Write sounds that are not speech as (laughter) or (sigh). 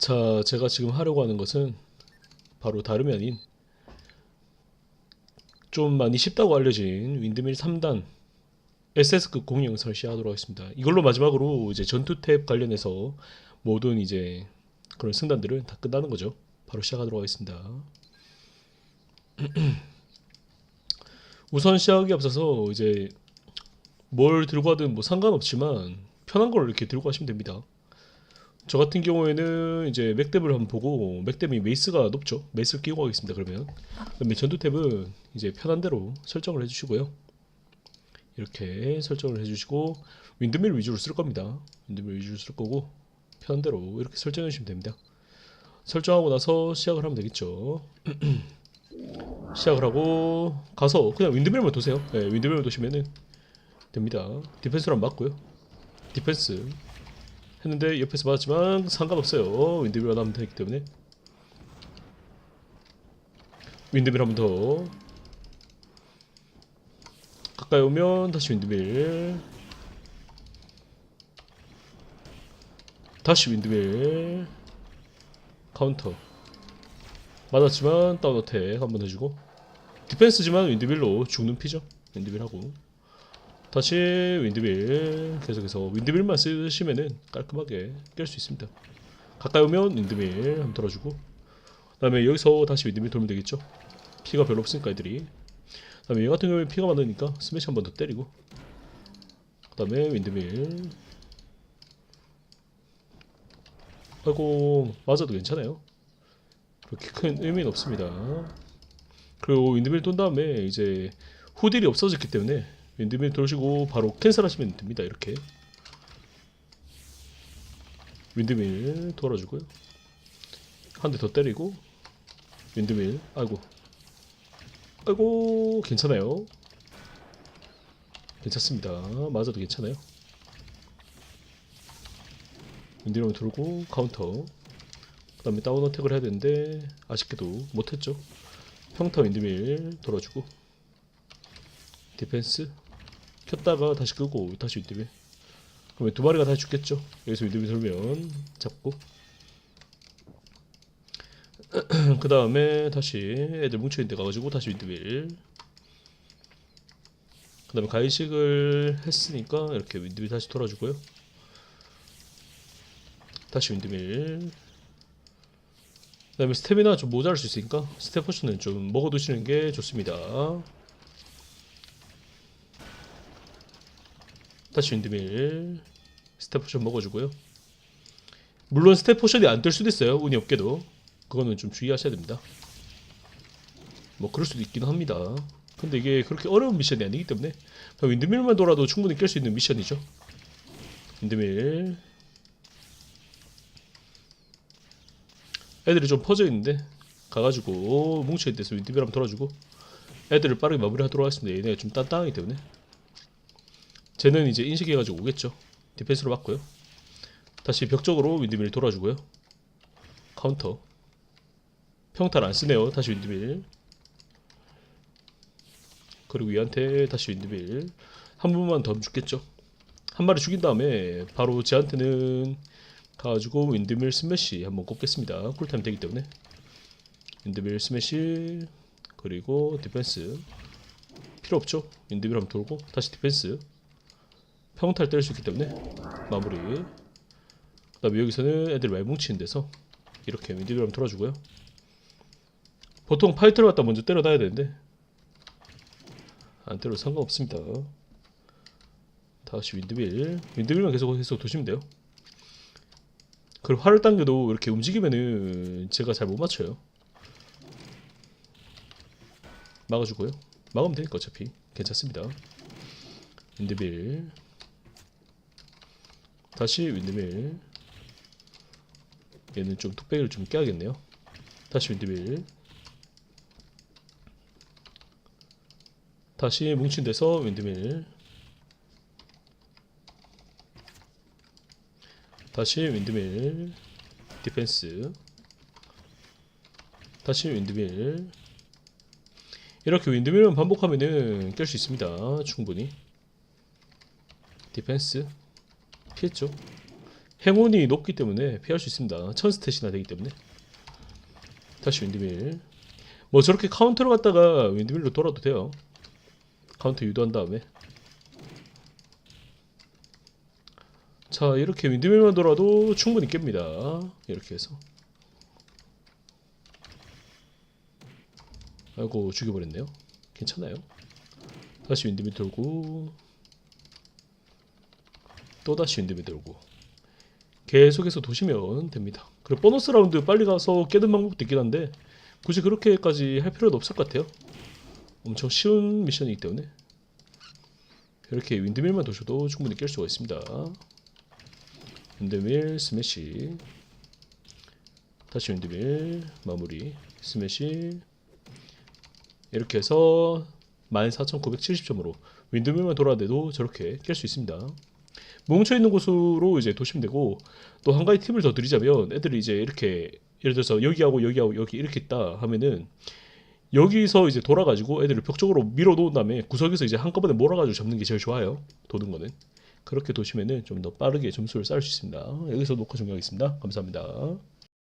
자, 제가 지금 하려고 하는 것은 바로 다름이 아닌 좀 많이 쉽다고 알려진 윈드밀 3단 SS급 공영상을 시작하도록 하겠습니다. 이걸로 마지막으로 이제 전투 탭 관련해서 모든 이제 그런 승단들은 다 끝나는 거죠. 바로 시작하도록 하겠습니다. (clears throat) 우선 시작에 앞서서 이제 뭘 들고 가든 뭐 상관없지만 편한 걸 이렇게 들고 가시면 됩니다. 저 같은 경우에는 이제 맥댐을 한번 보고 맥댐이 메이스가 높죠. 메이스를 끼고 가겠습니다. 그러면 그다음에 전투 탭은 이제 편한 대로 설정을 해주시고요. 이렇게 설정을 해주시고 윈드밀 위주로 쓸 겁니다. 윈드밀 위주로 쓸 거고 편한 대로 이렇게 설정해 주시면 됩니다. 설정하고 나서 시작을 하면 되겠죠. (clears throat) 시작을 하고 가서 그냥 윈드밀만 도세요. 네, 윈드밀만 도시면은 됩니다. 디펜스로 안 맞고요. 디펜스 했는데 옆에서 맞았지만 상관없어요. 윈드밀 하면 되기 때문에. 윈드밀 한 번 더. 가까이 오면 다시 윈드밀 다시 윈드밀 카운터. 맞았지만 다운 어택 한번 해주고. 디펜스지만 윈드밀로 죽는 피죠. 윈드밀 하고 다시 윈드밀 계속해서 윈드밀만 쓰시면은 깔끔하게 깰 수 있습니다. 가까이 오면 윈드밀 한번 돌아주고 그 다음에 여기서 다시 윈드밀 돌면 되겠죠? 피가 별로 없으니까 애들이. 그 다음에 얘 같은 경우에 피가 많으니까 스매시 한 번 더 때리고 그 다음에 윈드밀. 아이고 맞아도 괜찮아요. 그렇게 큰 의미는 없습니다. 그리고 윈드밀 돈 다음에 이제 후딜이 없어졌기 때문에 윈드밀 돌시고 바로 캔슬하시면 됩니다. 이렇게. 윈드밀 돌아주고요. 한 대 더 때리고 윈드밀 아이고. 아이고 괜찮아요. 괜찮습니다. 맞아도 괜찮아요. 윈드밀 돌고 카운터. 그 다음에 다운 어택을 해야 되는데 아쉽게도 못했죠. 평타 윈드밀 돌아주고. 디펜스 켰다가 다시 끄고 다시 윈드밀 그러면 두 마리가 다 죽겠죠? 여기서 윈드밀 돌면 잡고. (clears throat) 그 다음에 다시 애들 뭉쳐있는 데 가가지고 다시 윈드밀 그 다음에 가이식을 했으니까 이렇게 윈드밀 다시 돌아주고요. 다시 윈드밀 그 다음에 스태미나 좀 모자랄 수 있으니까 스텝 포션은 좀 먹어두시는 게 좋습니다 다시 윈드밀 스텝 포션 먹어주고요. 물론 스텝 포션이 안뜰 수도 있어요 운이 없게도. 그거는 좀 주의하셔야 됩니다. 뭐 그럴 수도 있긴 합니다. 근데 이게 그렇게 어려운 미션이 아니기 때문에 윈드밀만 돌아도 충분히 깰 수 있는 미션이죠. 윈드밀. 애들이 좀 퍼져 있는데 가가지고 뭉쳐있는 데서 윈드밀 한번 돌아주고 애들을 빠르게 마무리하도록 하겠습니다. 얘네가 좀 단단하기 때문에 쟤는 이제 인식해가지고 오겠죠. 디펜스로 맞고요. 다시 벽 쪽으로 윈드밀 돌아주고요. 카운터. 평타를 안 쓰네요. 다시 윈드밀. 그리고 얘한테 다시 윈드밀. 한 번만 더 죽겠죠. 한 마리 죽인 다음에 바로 쟤한테는 가가지고 윈드밀 스매시 한번 꼽겠습니다. 쿨타임 되기 때문에. 윈드밀 스매시. 그리고 디펜스. 필요 없죠. 윈드밀 한번 돌고 다시 디펜스 평타를 때릴 수 있기 때문에 마무리. 그 다음에 여기서는 애들 많이 뭉치는 데서 이렇게 한번 돌아주고요. 보통 파이터를 갖다 먼저 때려놔야 되는데 안 때려도 상관없습니다. 다시 윈드밀. 윈드밀만 계속 계속 도시면 돼요. 그리고 활을 당겨도 이렇게 움직이면은 제가 잘 못 맞춰요. 막아주고요. 막으면 되니까 어차피. 괜찮습니다. 윈드밀 다시 윈드밀. 얘는 좀 뚝배기를 좀 깨야겠네요. 다시 윈드밀. 다시 뭉친 데서 윈드밀. 다시 윈드밀. 디펜스. 다시 윈드밀. 이렇게 윈드밀만 반복하면은 깰 수 있습니다. 충분히. 디펜스 피했죠 행운이 높기 때문에 피할 수 있습니다. 천 스탯이나 되기 때문에 다시 윈드밀 뭐 저렇게 카운터로 갔다가 윈드밀로 돌아도 돼요. 카운터 유도한 다음에 자 이렇게 윈드밀만 돌아도 충분히 깹니다. 이렇게 해서 아이고 죽여버렸네요. 괜찮아요. 다시 윈드밀 돌고 또 다시 윈드밀 돌고 계속해서 도시면 됩니다. 그리고 보너스 라운드 빨리 가서 깨는 방법도 있긴 한데 굳이 그렇게까지 할 필요는 없을 것 같아요. 엄청 쉬운 미션이기 때문에 이렇게 윈드밀만 도셔도 충분히 깰 수가 있습니다. 윈드밀 스매시 다시 윈드밀 마무리 스매시 이렇게 해서 14,970점으로 윈드밀만 돌아대도 저렇게 깰 수 있습니다. 뭉쳐 있는 곳으로 이제 도시면 되고 또 한 가지 팁을 더 드리자면 애들이 이제 이렇게 예를 들어서 여기하고 여기하고 여기 이렇게 있다 하면은 여기서 이제 돌아가지고 애들을 벽 쪽으로 밀어 놓은 다음에 구석에서 이제 한꺼번에 몰아가지고 잡는 게 제일 좋아요. 도는 거는 그렇게 도시면은 좀 더 빠르게 점수를 쌓을 수 있습니다. 여기서 녹화 종료하겠습니다. 감사합니다.